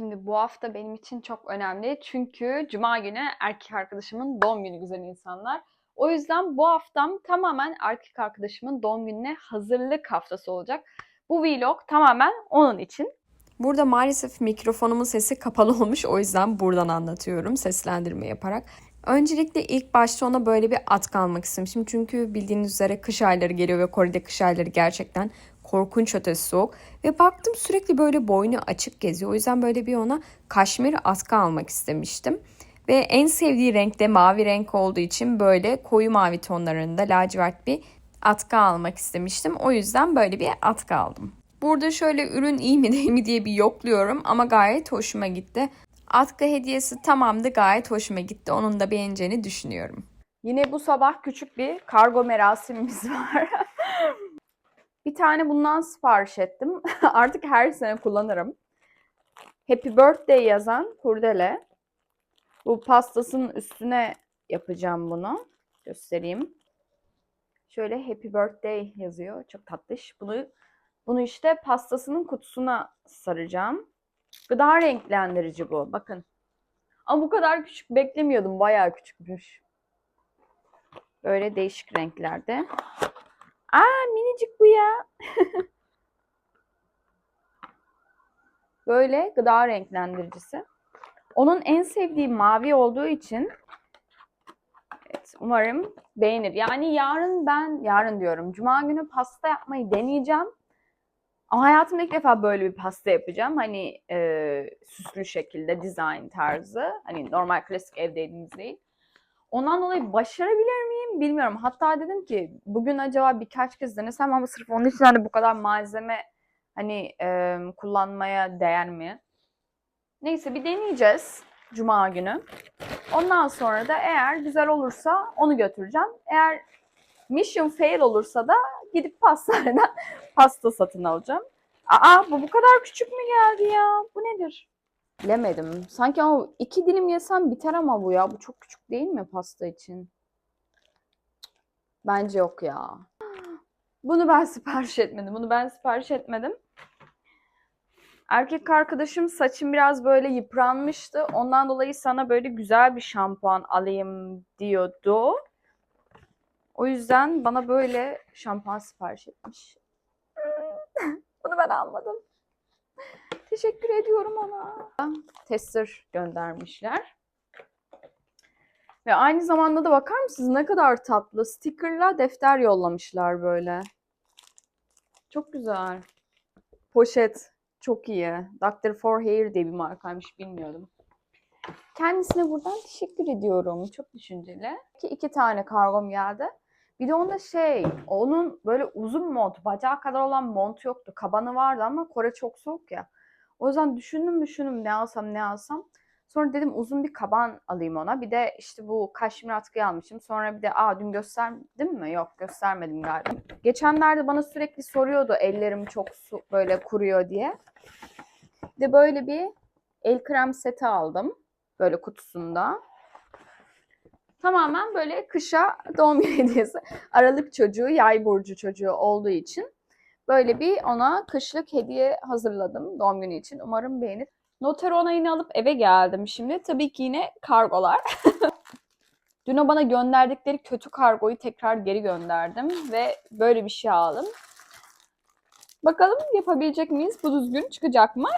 Şimdi bu hafta benim için çok önemli. Çünkü cuma günü erkek arkadaşımın doğum günü güzel insanlar. O yüzden bu haftam tamamen erkek arkadaşımın doğum gününe hazırlık haftası olacak. Bu vlog tamamen onun için. Burada maalesef mikrofonumun sesi kapalı olmuş o yüzden buradan anlatıyorum seslendirme yaparak. Öncelikle ilk başta ona böyle bir atkı almak istemiştim. Çünkü bildiğiniz üzere kış ayları geliyor ve Kore'de kış ayları gerçekten korkunç ötesi soğuk. Ve baktım sürekli böyle boynu açık geziyor. O yüzden böyle bir ona kaşmir atkı almak istemiştim. Ve en sevdiği renk de mavi renk olduğu için böyle koyu mavi tonlarında lacivert bir atkı almak istemiştim. O yüzden böyle bir atkı aldım. Burada şöyle ürün iyi mi değil mi diye bir yokluyorum ama gayet hoşuma gitti. Atkı hediyesi tamamdı gayet hoşuma gitti. Onun da beğeneceğini düşünüyorum. Yine bu sabah küçük bir kargo merasimimiz var. bir tane bundan sipariş ettim. Artık her sene kullanırım. Happy Birthday yazan kurdele. Bu pastasının üstüne yapacağım bunu. Göstereyim. Şöyle Happy Birthday yazıyor. Çok tatlış. Bunu bunu işte pastasının kutusuna saracağım. Gıda renklendirici bu. Bakın. Ama bu kadar küçük beklemiyordum. Bayağı küçükmüş. Böyle değişik renklerde. Aa minicik bu ya. Böyle gıda renklendiricisi. Onun en sevdiği mavi olduğu için evet, umarım beğenir. Yani yarın ben, yarın diyorum, cuma günü pasta yapmayı deneyeceğim. Ama hayatımda ilk defa böyle bir pasta yapacağım. Hani e, süslü şekilde, design tarzı. Hani normal klasik evde yediğimiz değil. Ondan dolayı başarabilir miyim bilmiyorum. Hatta dedim ki bugün acaba birkaç kez denesem ama sırf onun için hani bu kadar malzeme hani e, kullanmaya değer mi? Neyse bir deneyeceğiz Cuma günü. Ondan sonra da eğer güzel olursa onu götüreceğim. Eğer mission fail olursa da gidip pastaneden pasta satın alacağım. Aa bu bu kadar küçük mü geldi ya? Bu nedir? Bilemedim. Sanki ama iki dilim yesem biter ama bu ya. Bu çok küçük değil mi pasta için? Bence yok ya. Bunu ben sipariş etmedim. Bunu ben sipariş etmedim. Erkek arkadaşım saçım biraz böyle yıpranmıştı. Ondan dolayı sana böyle güzel bir şampuan alayım diyordu. O yüzden bana böyle şampuan sipariş etmiş. Bunu ben almadım. Teşekkür ediyorum ona. Tester göndermişler. Ve aynı zamanda da bakar mısınız ne kadar tatlı. Stickerla defter yollamışlar böyle. Çok güzel. Poşet. Çok iyi. Dr. For Hair diye bir markaymış bilmiyordum. Kendisine buradan teşekkür ediyorum. Çok düşünceli. Ki iki tane kargom geldi. Bir de onda şey, onun böyle uzun mont, bacağı kadar olan mont yoktu. Kabanı vardı ama Kore çok soğuk ya. O yüzden düşündüm düşündüm ne alsam ne alsam. Sonra dedim uzun bir kaban alayım ona. Bir de işte bu kaşmir atkıyı almışım. Sonra bir de aa dün gösterdim mi? Yok göstermedim galiba. Geçenlerde bana sürekli soruyordu ellerim çok su, böyle kuruyor diye. De böyle bir el krem seti aldım. Böyle kutusunda. Tamamen böyle kışa doğum günü hediyesi. Aralık çocuğu, yay burcu çocuğu olduğu için böyle bir ona kışlık hediye hazırladım doğum günü için. Umarım beğenir. Noter onayını alıp eve geldim şimdi. Tabii ki yine kargolar. Dün o bana gönderdikleri kötü kargoyu tekrar geri gönderdim ve böyle bir şey aldım. Bakalım yapabilecek miyiz? Bu düzgün çıkacak mı?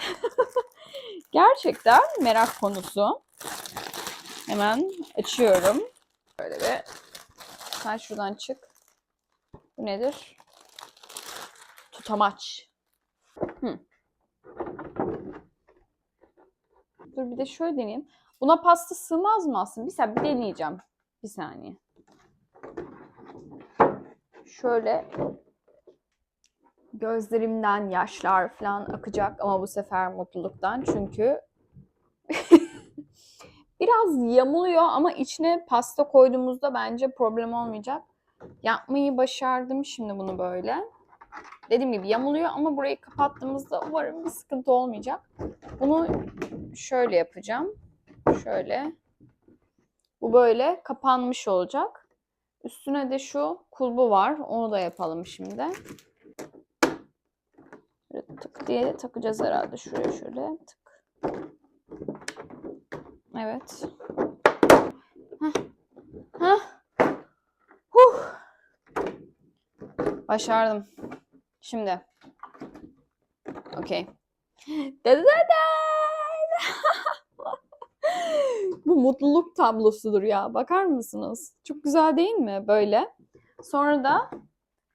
Gerçekten merak konusu. Hemen açıyorum. Böyle bir. Sen şuradan çık. Bu nedir? Tutamaç. Hı. Dur bir de şöyle deneyeyim. Buna pasta sığmaz mı aslında? Bir saniye bir deneyeceğim. Bir saniye. Şöyle gözlerimden yaşlar falan akacak ama bu sefer mutluluktan çünkü biraz yamuluyor ama içine pasta koyduğumuzda bence problem olmayacak. Yapmayı başardım şimdi bunu böyle. Dediğim gibi yamuluyor ama burayı kapattığımızda umarım bir sıkıntı olmayacak. Bunu şöyle yapacağım. Şöyle. Bu böyle kapanmış olacak. Üstüne de şu kulbu var. Onu da yapalım şimdi. Böyle tık diye takacağız herhalde şuraya şöyle tık. Evet. Hah. Hah. Huh. Başardım. Şimdi. Okey. Bu mutluluk tablosudur ya. Bakar mısınız? Çok güzel değil mi? Böyle. Sonra da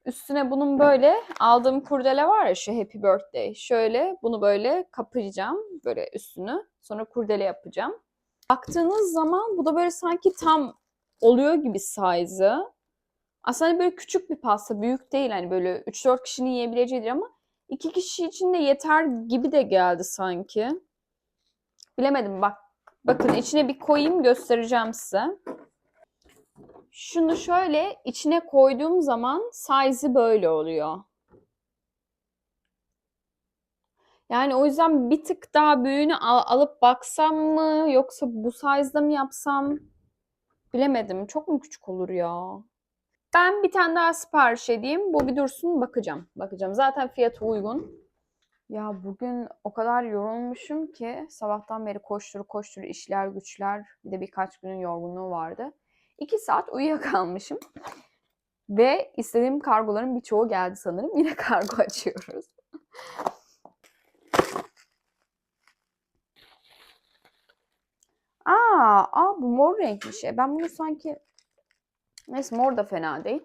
üstüne bunun böyle aldığım kurdele var ya şu Happy Birthday. Şöyle bunu böyle kapayacağım. Böyle üstünü. Sonra kurdele yapacağım. Baktığınız zaman bu da böyle sanki tam oluyor gibi size'ı. Aslında hani böyle küçük bir pasta. Büyük değil. Hani böyle 3-4 kişinin yiyebileceğidir ama iki kişi için de yeter gibi de geldi sanki. Bilemedim bak. Bakın içine bir koyayım göstereceğim size. Şunu şöyle içine koyduğum zaman size'ı böyle oluyor. Yani o yüzden bir tık daha büyüğünü al- alıp baksam mı yoksa bu size'da mı yapsam bilemedim. Çok mu küçük olur ya? Ben bir tane daha sipariş edeyim. Bu bir dursun bakacağım. Bakacağım. Zaten fiyatı uygun. Ya bugün o kadar yorulmuşum ki sabahtan beri koştur koştur işler güçler bir de birkaç günün yorgunluğu vardı. İki saat uyuyakalmışım. Ve istediğim kargoların birçoğu geldi sanırım. Yine kargo açıyoruz. Aa, aa bu mor renkmiş. E, Ben bunu sanki neyse mor da fena değil.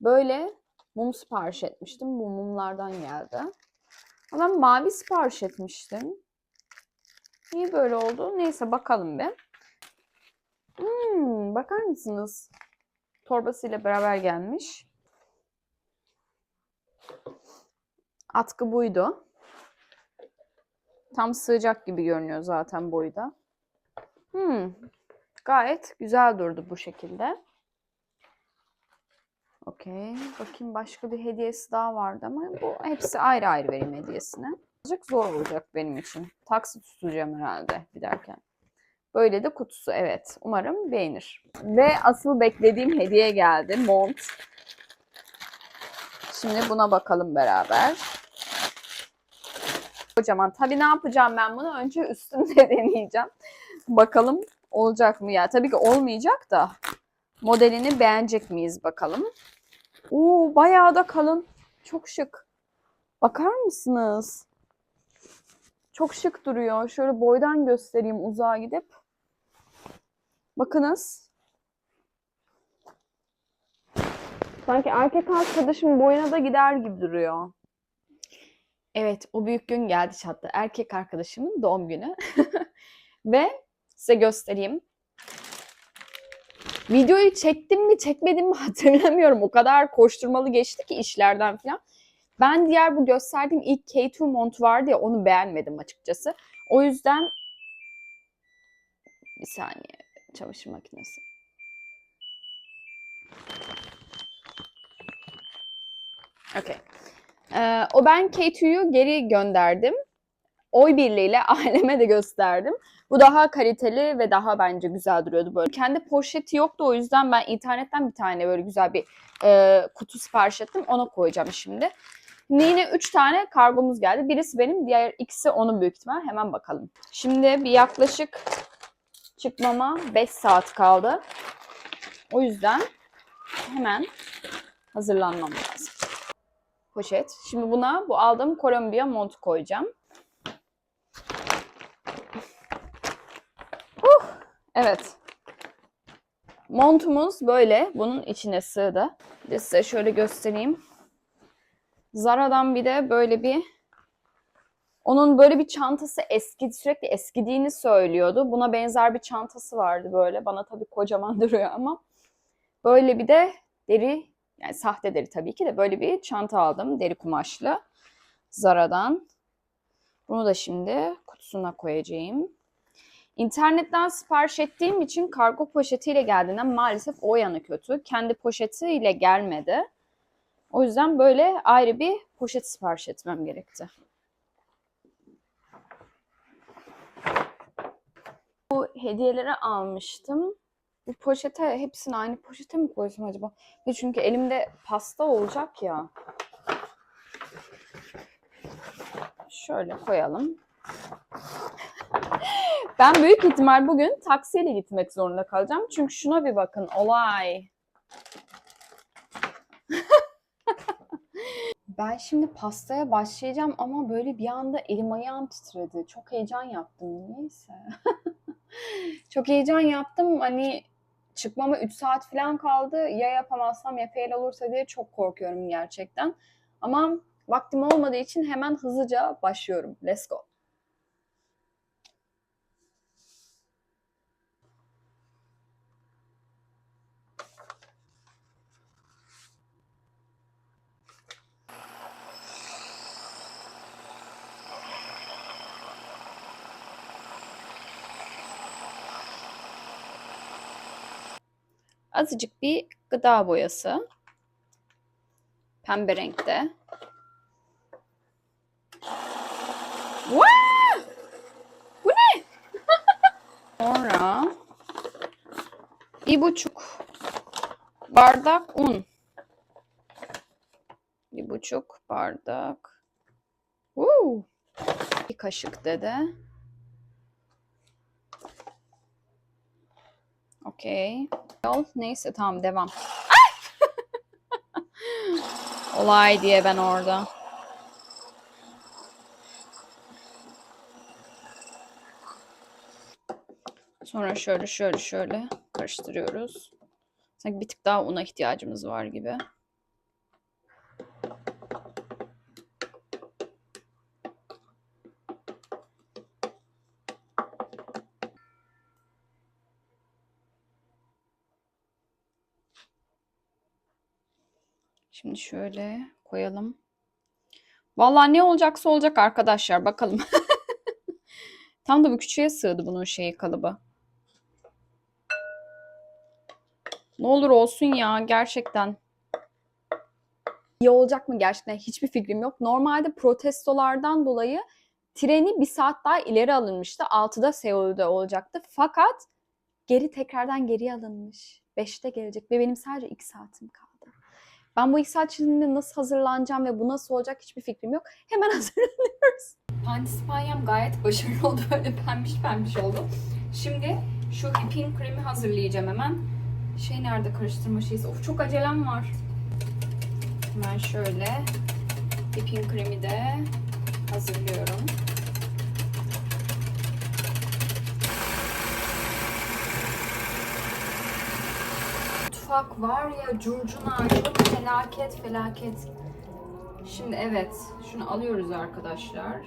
Böyle mum sipariş etmiştim. Bu mumlardan geldi. Ama mavi sipariş etmiştim. Niye böyle oldu? Neyse bakalım bir. Hmm, bakar mısınız? Torbasıyla beraber gelmiş. Atkı buydu. Tam sığacak gibi görünüyor zaten boyda. Hmm, gayet güzel durdu bu şekilde. Okey. Bakayım başka bir hediyesi daha vardı ama bu hepsi ayrı ayrı vereyim hediyesine. Birazcık zor olacak benim için. Taksi tutacağım herhalde giderken. Böyle de kutusu evet. Umarım beğenir. Ve asıl beklediğim hediye geldi. Mont. Şimdi buna bakalım beraber. Kocaman. Tabii ne yapacağım ben bunu? Önce üstünde deneyeceğim. Bakalım olacak mı ya? Tabii ki olmayacak da. Modelini beğenecek miyiz bakalım. Oo bayağı da kalın. Çok şık. Bakar mısınız? Çok şık duruyor. Şöyle boydan göstereyim uzağa gidip. Bakınız. Sanki erkek arkadaşım boyuna da gider gibi duruyor. Evet, o büyük gün geldi çattı. Erkek arkadaşımın doğum günü. Ve size göstereyim. Videoyu çektim mi çekmedim mi hatırlamıyorum. O kadar koşturmalı geçti ki işlerden falan. Ben diğer bu gösterdiğim ilk K2 mont vardı ya onu beğenmedim açıkçası. O yüzden bir saniye çamaşır makinesi. Okey. Ee, o ben K2'yu geri gönderdim. Oy birliğiyle aileme de gösterdim. Bu daha kaliteli ve daha bence güzel duruyordu böyle. Kendi poşeti yoktu o yüzden ben internetten bir tane böyle güzel bir e, kutu sipariş ettim. Ona koyacağım şimdi. Yine 3 tane kargomuz geldi. Birisi benim, diğer ikisi onun büyük ihtimal. Hemen bakalım. Şimdi bir yaklaşık çıkmama 5 saat kaldı. O yüzden hemen hazırlanmam lazım. Poşet. Şimdi buna bu aldığım Kolombiya montu koyacağım. Huh, evet. Montumuz böyle. Bunun içine sığdı. Bir size şöyle göstereyim. Zara'dan bir de böyle bir onun böyle bir çantası eski sürekli eskidiğini söylüyordu. Buna benzer bir çantası vardı böyle. Bana tabii kocaman duruyor ama böyle bir de deri yani sahte deri tabii ki de böyle bir çanta aldım. Deri kumaşlı. Zara'dan. Bunu da şimdi kutusuna koyacağım. İnternetten sipariş ettiğim için kargo poşetiyle geldiğinden maalesef o yanı kötü. Kendi poşetiyle gelmedi. O yüzden böyle ayrı bir poşet sipariş etmem gerekti. Bu hediyeleri almıştım. Bu poşete hepsini aynı poşete mi koysam acaba? Çünkü elimde pasta olacak ya. Şöyle koyalım. Ben büyük ihtimal bugün taksiyle gitmek zorunda kalacağım. Çünkü şuna bir bakın olay. ben şimdi pastaya başlayacağım ama böyle bir anda elim ayağım titredi. Çok heyecan yaptım niyeyse. Çok heyecan yaptım. Hani çıkmama 3 saat falan kaldı. Ya yapamazsam ya fail olursa diye çok korkuyorum gerçekten. Ama vaktim olmadığı için hemen hızlıca başlıyorum. Let's go. Azıcık bir gıda boyası. Pembe renkte. Vaa! Bu ne? Sonra bir buçuk bardak un. Bir buçuk bardak. Woo! Bir kaşık dede. Okey. Yol. Neyse tamam devam. Olay diye ben orada. Sonra şöyle şöyle şöyle karıştırıyoruz. Sanki bir tık daha una ihtiyacımız var gibi. Şimdi şöyle koyalım. Vallahi ne olacaksa olacak arkadaşlar bakalım. Tam da bu küçüğe sığdı bunun şeyi kalıbı. Ne olur olsun ya gerçekten. İyi olacak mı gerçekten hiçbir fikrim yok. Normalde protestolardan dolayı treni bir saat daha ileri alınmıştı. 6'da Seul'de olacaktı. Fakat geri tekrardan geriye alınmış. 5'te gelecek ve benim sadece 2 saatim kaldı. Ben bu 2 saat içinde nasıl hazırlanacağım ve bu nasıl olacak hiçbir fikrim yok. Hemen hazırlanıyoruz. Pandispanyam gayet başarılı oldu. Böyle pembiş pembiş oldu. Şimdi şu whipping kremi hazırlayacağım hemen. Şey nerede karıştırma şeysi? Of çok acelem var. Hemen şöyle whipping kremi de hazırlıyorum. Mutfak var ya curcuna çok felaket felaket. Şimdi evet şunu alıyoruz arkadaşlar.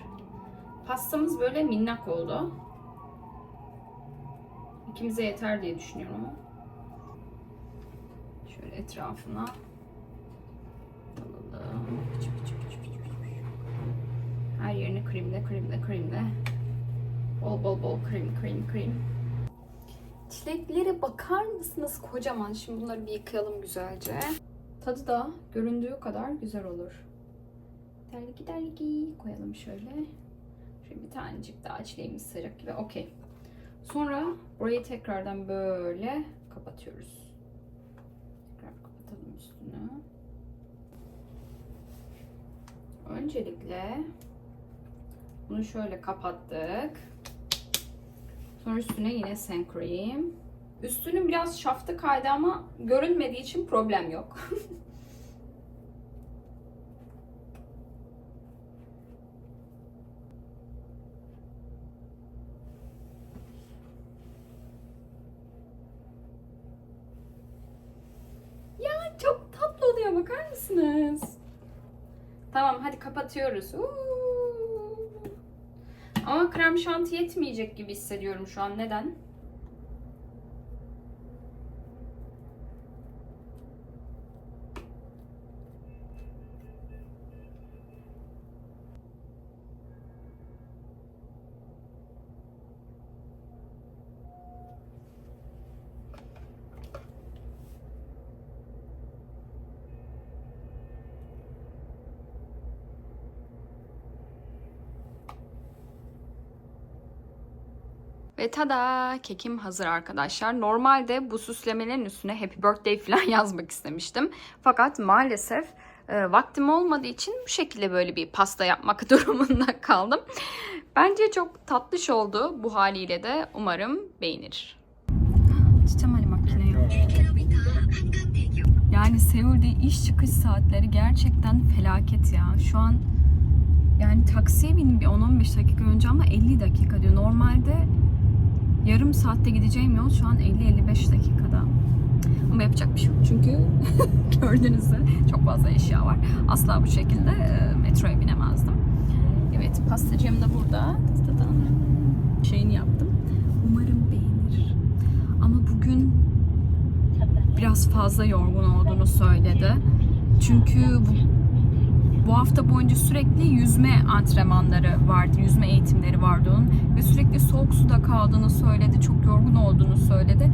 Pastamız böyle minnak oldu. İkimize yeter diye düşünüyorum. Şöyle etrafına alalım. Her yerini kremle kremle kremle. Bol bol bol krem krem krem. Çileklere bakar mısınız kocaman? Şimdi bunları bir yıkayalım güzelce. Tadı da göründüğü kadar güzel olur. Derliki derliki koyalım şöyle. Şöyle bir tanecik daha çileğimiz sıcak gibi. Okey. Sonra burayı tekrardan böyle kapatıyoruz. Tekrar kapatalım üstünü. Öncelikle bunu şöyle kapattık. Sonra üstüne yine sen cream. Üstünün biraz şaftı kaydı ama görünmediği için problem yok. ya çok tatlı oluyor bakar mısınız? Tamam hadi kapatıyoruz. Uuu. Ama krem şanti yetmeyecek gibi hissediyorum şu an. Neden? Ve tada kekim hazır arkadaşlar. Normalde bu süslemelerin üstüne happy birthday falan yazmak istemiştim. Fakat maalesef e, vaktim olmadığı için bu şekilde böyle bir pasta yapmak durumunda kaldım. Bence çok tatlış oldu bu haliyle de umarım beğenir. Çiçem Ali makine yok. Yani Seul'de iş çıkış saatleri gerçekten felaket ya. Şu an yani taksiye bindim bir 10-15 dakika önce ama 50 dakika diyor. Normalde yarım saatte gideceğim yol şu an 50-55 dakikada. Ama yapacak bir şey yok çünkü gördüğünüz üzere çok fazla eşya var. Asla bu şekilde e, metroya binemezdim. Evet pastacığım da burada. Şeyini yaptım. Umarım beğenir. Ama bugün biraz fazla yorgun olduğunu söyledi. Çünkü bu, bu hafta boyunca sürekli yüzme antrenmanları vardı, yüzme eğitimleri vardı onun ve sürekli soğuk suda kaldığını söyledi, çok yorgun olduğunu söyledi.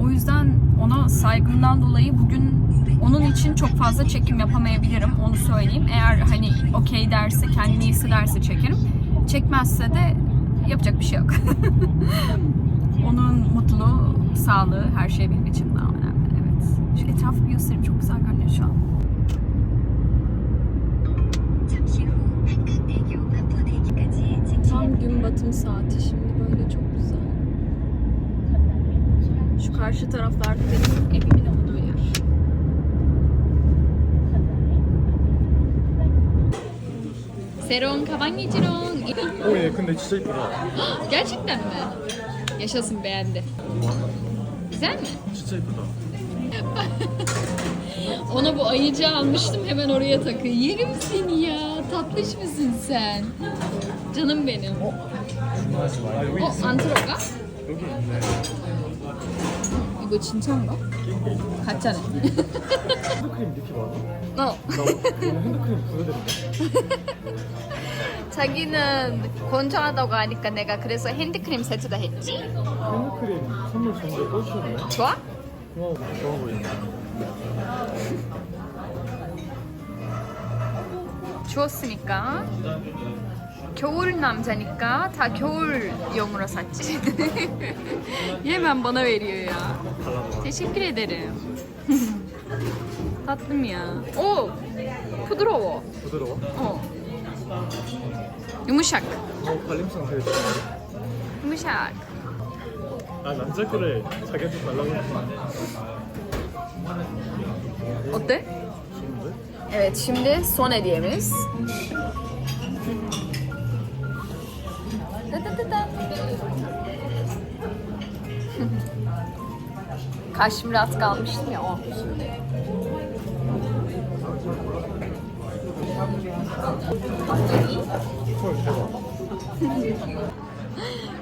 O yüzden ona saygımdan dolayı bugün onun için çok fazla çekim yapamayabilirim, onu söyleyeyim. Eğer hani okey derse, kendini hissederse çekerim. Çekmezse de yapacak bir şey yok. onun mutluluğu, sağlığı, her şey benim için daha önemli. Evet. Şu etrafı bir göstereyim, çok güzel görünüyor şu taraflarda benim evimin olduğu yer. Seron Kavangichiron. O yakında çiçek var. Gerçekten mi? Yaşasın beğendi. Güzel mi? Çiçek var. Ona bu ayıcı almıştım hemen oraya takı. Yerim seni ya. Tatlış mısın sen? Canım benim. Oh. O antroka. 이거 진짜인가? 가짜네. 핸드크림 이렇게 많아? 어. 나 오늘 핸드크림 보여드릴게. 자기는 건조하다고 하니까 내가 그래서 핸드크림 세트다 했지? 핸드크림 선물 준게 꽂으셨네. 좋아? 고마워, 좋아 보인다. 주웠으니까 겨울 남자니까 다 겨울용으로 샀지. Hemen bana veriyor ya. Teşekkür ederim. Tatlım ya. 오, 부드러워. 부드러워? 어. 유무샥. 어, 발림성 되게 좋아. 유무샥. 아, 남자 거를 자기한테 달라고 했는데. 어때? 좋은데? Evet şimdi son hediyemiz. Kaşım rahat kalmıştım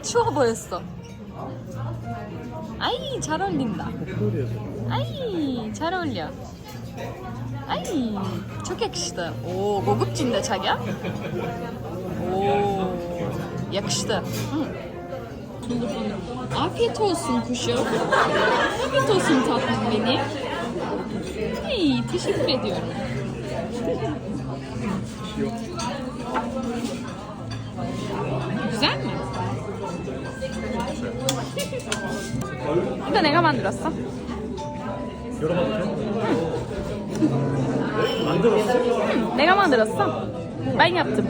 추워 보였어. 아이 잘 어울린다. 아이 잘 어울려. 아이 좋게 시다. 오 고급진다 자기야. 오. yakıştı. Hı. Afiyet olsun kuşum. Afiyet olsun tatlım benim. Ay, teşekkür ediyorum. 귀여워. Güzel mi? 이거 내가 만들었어. 열어봐도 돼? 만들었어? 내가 만들었어. Ben yaptım.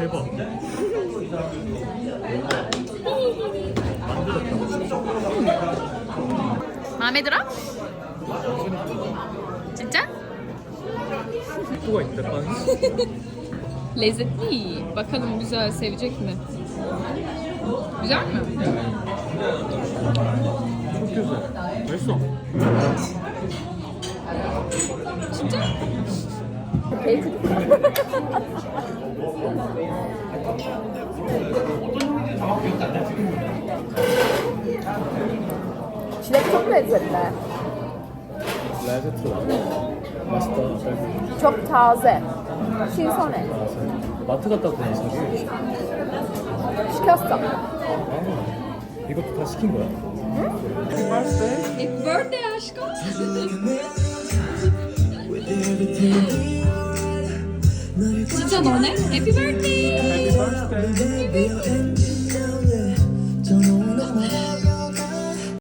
대박. 마음에 들어? 진짜? Kuva ilk drap. Bakalım güzel sevecek mi? Güzel mi? Çok güzel. Mesut. Şimdi. Çilek çok lezzetli. 라제트. 맛있다. 잘 Çok taze. 신선해. 마트 갔다 왔구나, 자기. 시켰어. 이것도 다 시킨 거야? 응? Happy birthday aşkım. 진짜 너네? 해피 버스데이!